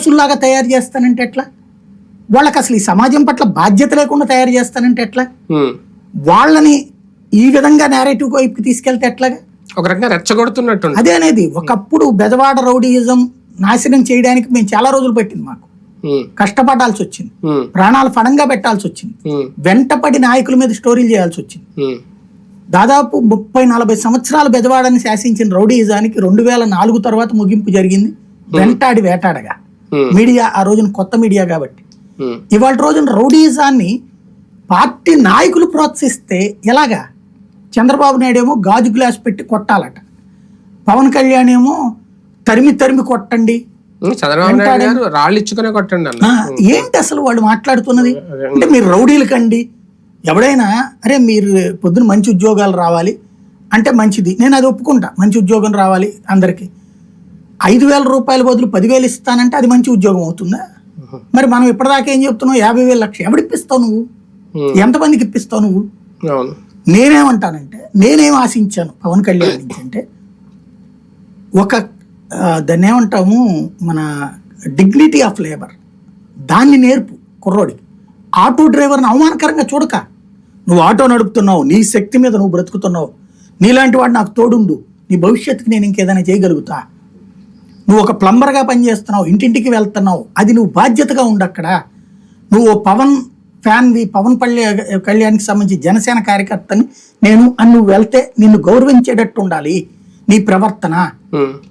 రాక్షసుల్లాగా తయారు చేస్తానంటే ఎట్లా? వాళ్ళకి అసలు ఈ సమాజం పట్ల బాధ్యత లేకుండా తయారు చేస్తానంటే ఎట్లా. వాళ్ళని ఈ విధంగా నేరేటివ్ వైపుకి తీసుకెళ్తే ఎట్లాగా? ఒక రకంగా రెచ్చగొడుతున్నట్టు అదే అనేది ఒకప్పుడు బెజవాడ రౌడీయిజం నాశనం చేయడానికి మేము చాలా రోజులు పెట్టింది మాకు. కష్టపడాల్సి వచ్చింది. ప్రాణాలు ఫణంగా పెట్టాల్సి వచ్చింది. వెంటపడి నాయకుల మీద స్టోరీలు చేయాల్సి వచ్చింది. దాదాపు ముప్పై నలభై సంవత్సరాలు బెజవాడని శాసించిన రౌడీయిజానికి రెండు వేల నాలుగు తర్వాత ముగింపు జరిగింది. వెంటాడి వేటాడగా. మీడియా ఆ రోజున కొత్త మీడియా కాబట్టి. ఇవాళ రోజున రౌడీయిజాన్ని పార్టీ నాయకులు ప్రోత్సహిస్తే ఎలాగా? చంద్రబాబు నాయుడు ఏమో గాజు గ్లాస్ పెట్టి కొట్టాలట. పవన్ కళ్యాణ్ ఏమో తరిమి తరిమి కొట్టండి. గారు రాళ్ళు ఇచ్చుకునే కొట్టండి ఏంటి అసలు వాళ్ళు మాట్లాడుతున్నది? అంటే మీరు రౌడీలు కండి. ఎవడైనా అరే మీరు పొద్దున మంచి ఉద్యోగాలు రావాలి. అంటే మంచిది. నేను అది ఒప్పుకుంటా. మంచి ఉద్యోగం రావాలి అందరికి. ఐదు వేల రూపాయల బదులు పదివేలు ఇస్తానంటే అది మంచి ఉద్యోగం అవుతుందా? మరి మనం ఇప్పటిదాకా ఏం చెప్తున్నావు యాభై వేలు లక్ష ఎవడిప్పిస్తావు నువ్వు. ఎంతమందికి ఇప్పిస్తావు నువ్వు? నేనేమంటానంటే నేనేం ఆశించాను పవన్ కళ్యాణ్ నుంచి అంటే ఒక దాన్ని ఏమంటాము మన డిగ్నిటీ ఆఫ్ లేబర్ దాన్ని నేర్పు కుర్రోడికి. ఆటో డ్రైవర్ని అవమానకరంగా చూడక నువ్వు ఆటో నడుపుతున్నావు నీ శక్తి మీద నువ్వు బ్రతుకుతున్నావు నీలాంటి వాడు నాకు తోడుండు నీ భవిష్యత్తుకి నేను ఇంకేదైనా చేయగలుగుతా నువ్వు ఒక ప్లంబర్గా పనిచేస్తున్నావు ఇంటింటికి వెళ్తున్నావు అది నువ్వు బాధ్యతగా ఉండు అక్కడ. నువ్వు ఓ పవన్ ఫ్యాన్వి పవన్ పల్లె కళ్యాణ్కి సంబంధించి జనసేన కార్యకర్తని నేను అని నువ్వు వెళ్తే నిన్ను గౌరవించేటట్టు ఉండాలి నీ ప్రవర్తన.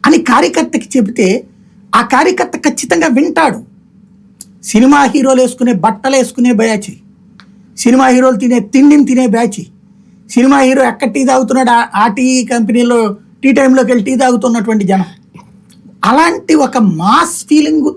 అని కార్యకర్తకి చెబితే ఆ కార్యకర్త ఖచ్చితంగా వింటాడు. సినిమా హీరోలు వేసుకునే బట్టలు వేసుకునే బ్యాచ్ సినిమా హీరోలు తినే తిండిని తినే బ్యాచ్ సినిమా హీరో ఎక్కడ టీ తాగుతున్నాడు ఆ టీ కంపెనీలో టీ టైంలోకి వెళ్ళి టీ తాగుతున్నటువంటి జనం. అలాంటి ఒక మాస్ ఫీలింగ్